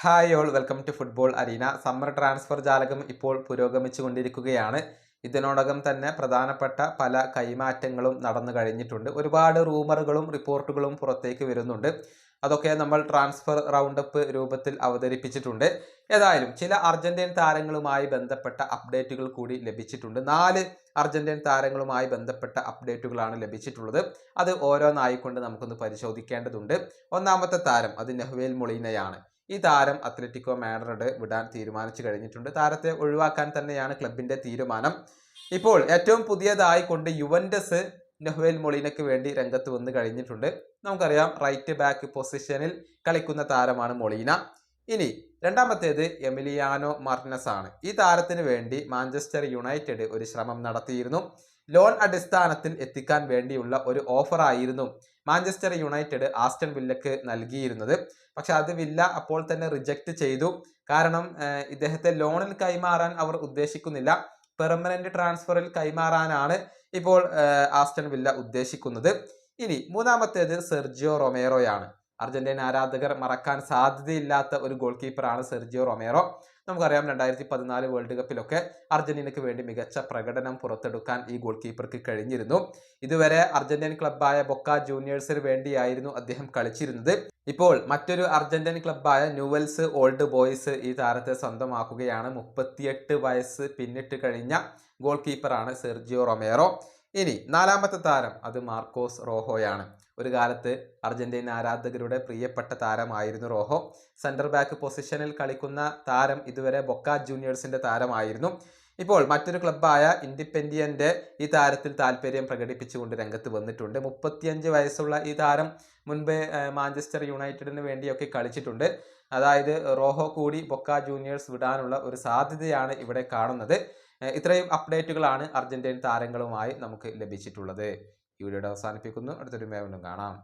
Hi all welcome to football arena summer transfer ജാലകം ഇപ്പോൾ പുരോഗമിച്ചു കൊണ്ടിരിക്കുകയാണ് ഇതിനോടകം തന്നെ പ്രധാനപ്പെട്ട പല കൈമാറ്റങ്ങളും നടന്നു കഴിഞ്ഞിട്ടുണ്ട്. ഒരുപാട് റൂമറുകളും റിപ്പോർട്ടുകളും പുറത്തേക്ക് വരുന്നുണ്ട്. അതൊക്കെ നമ്മൾ ട്രാൻസ്ഫർ റൗണ്ടപ്പ് രൂപത്തിൽ അവതരിപ്പിച്ചിട്ടുണ്ട്. ഏതായാലും ചില അർജന്റീൻ താരങ്ങളുമായി ബന്ധപ്പെട്ട അപ്ഡേറ്റുകൾ കൂടി ലഭിച്ചിട്ടുണ്ട്. നാല് അർജന്റീൻ താരങ്ങളുമായി ബന്ധപ്പെട്ട അപ്ഡേറ്റുകളാണ് ലഭിച്ചിട്ടുള്ളത്. അത് ഓരോന്നായിക്കൊണ്ട് നമുക്കൊന്ന് പരിശോധിക്കേണ്ടതുണ്ട്. ഒന്നാമത്തെ താരം അത് നെഹ്വേൽ മൊളീനയാണ്. ഈ താരം അത്ലറ്റിക്കോ മാഡ്രിഡ് വിടാൻ തീരുമാനിച്ചു കഴിഞ്ഞിട്ടുണ്ട്. താരത്തെ ഒഴിവാക്കാൻ തന്നെയാണ് ക്ലബിന്റെ തീരുമാനം. ഇപ്പോൾ ഏറ്റവും പുതിയതായി കൊണ്ട് യുവൻഡസ് നെഹ്വേൽ മൊളീനയ്ക്ക് വേണ്ടി രംഗത്ത് വന്ന് കഴിഞ്ഞിട്ടുണ്ട്. നമുക്കറിയാം റൈറ്റ് ബാക്ക് പൊസിഷനിൽ കളിക്കുന്ന താരമാണ് മൊളീന. ഇനി രണ്ടാമത്തേത് എമിലിയാനോ മാർട്ടിനസ് ആണ്. ഈ താരത്തിന് വേണ്ടി മാഞ്ചസ്റ്റർ യുണൈറ്റഡ് ഒരു ശ്രമം നടത്തിയിരുന്നു. ലോൺ അടിസ്ഥാനത്തിൽ എത്തിക്കാൻ വേണ്ടിയുള്ള ഒരു ഓഫർ ആയിരുന്നു മാഞ്ചസ്റ്റർ യുണൈറ്റഡ് ആസ്റ്റൺ വില്ലക്ക് നൽകിയിരുന്നത്. പക്ഷെ അത് വില്ല അപ്പോൾ തന്നെ റിജക്റ്റ് ചെയ്തു. കാരണം ഇദ്ദേഹത്തെ ലോണിൽ കൈമാറാൻ അവർ ഉദ്ദേശിക്കുന്നില്ല. പെർമനന്റ് ട്രാൻസ്ഫറിൽ കൈമാറാനാണ് ഇപ്പോൾ ആസ്റ്റൺ വില്ല ഉദ്ദേശിക്കുന്നത്. ഇനി മൂന്നാമത്തേത് സെർജിയോ റൊമേറോയാണ്. അർജന്റീന ആരാധകർ മറക്കാൻ സാധ്യതയില്ലാത്ത ഒരു ഗോൾ കീപ്പറാണ് സെർജിയോ റൊമേറോ. നമുക്കറിയാം രണ്ടായിരത്തി പതിനാല് വേൾഡ് കപ്പിലൊക്കെ അർജന്റീനയ്ക്ക് വേണ്ടി മികച്ച പ്രകടനം പുറത്തെടുക്കാൻ ഈ ഗോൾ കീപ്പർക്ക് കഴിഞ്ഞിരുന്നു. ഇതുവരെ അർജന്റീൻ ക്ലബ്ബായ ബൊക്ക ജൂനിയേഴ്സിന് വേണ്ടിയായിരുന്നു അദ്ദേഹം കളിച്ചിരുന്നത്. ഇപ്പോൾ മറ്റൊരു അർജന്റീൻ ക്ലബ്ബായ ന്യൂവൽസ് ഓൾഡ് ബോയ്സ് ഈ താരത്തെ സ്വന്തമാക്കുകയാണ്. മുപ്പത്തിയെട്ട് വയസ്സ് പിന്നിട്ട് കഴിഞ്ഞ ഗോൾ കീപ്പറാണ് സെർജിയോ റൊമേറോ. ഇനി നാലാമത്തെ താരം അത് മാർക്കോസ് റോഹോയാണ്. ഒരു കാലത്ത് അർജന്റീന ആരാധകരുടെ പ്രിയപ്പെട്ട താരമായിരുന്നു റോഹോ. സെന്റർ ബാക്ക് പൊസിഷനിൽ കളിക്കുന്ന താരം ഇതുവരെ ബൊക്ക ജൂനിയേഴ്സിന്റെ താരമായിരുന്നു. ഇപ്പോൾ മറ്റൊരു ക്ലബ്ബായ ഇൻഡിപെൻഡിയന്റെ ഈ താരത്തിൽ താല്പര്യം പ്രകടിപ്പിച്ചുകൊണ്ട് രംഗത്ത് വന്നിട്ടുണ്ട്. മുപ്പത്തിയഞ്ച് വയസ്സുള്ള ഈ താരം മുൻപ് മാഞ്ചസ്റ്റർ യുണൈറ്റഡിന് വേണ്ടിയൊക്കെ കളിച്ചിട്ടുണ്ട്. അതായത് റോഹോ കൂടി ബൊക്ക ജൂനിയേഴ്സ് വിടാനുള്ള ഒരു സാധ്യതയാണ് ഇവിടെ കാണുന്നത്. ഇത്രയും അപ്ഡേറ്റുകളാണ് അർജന്റീൻ താരങ്ങളുമായി നമുക്ക് ലഭിച്ചിട്ടുള്ളത്. ഈ വീഡിയോയുടെ അവസാനിപ്പിക്കുന്നു. അടുത്തൊരു വീണ്ടും കാണാം.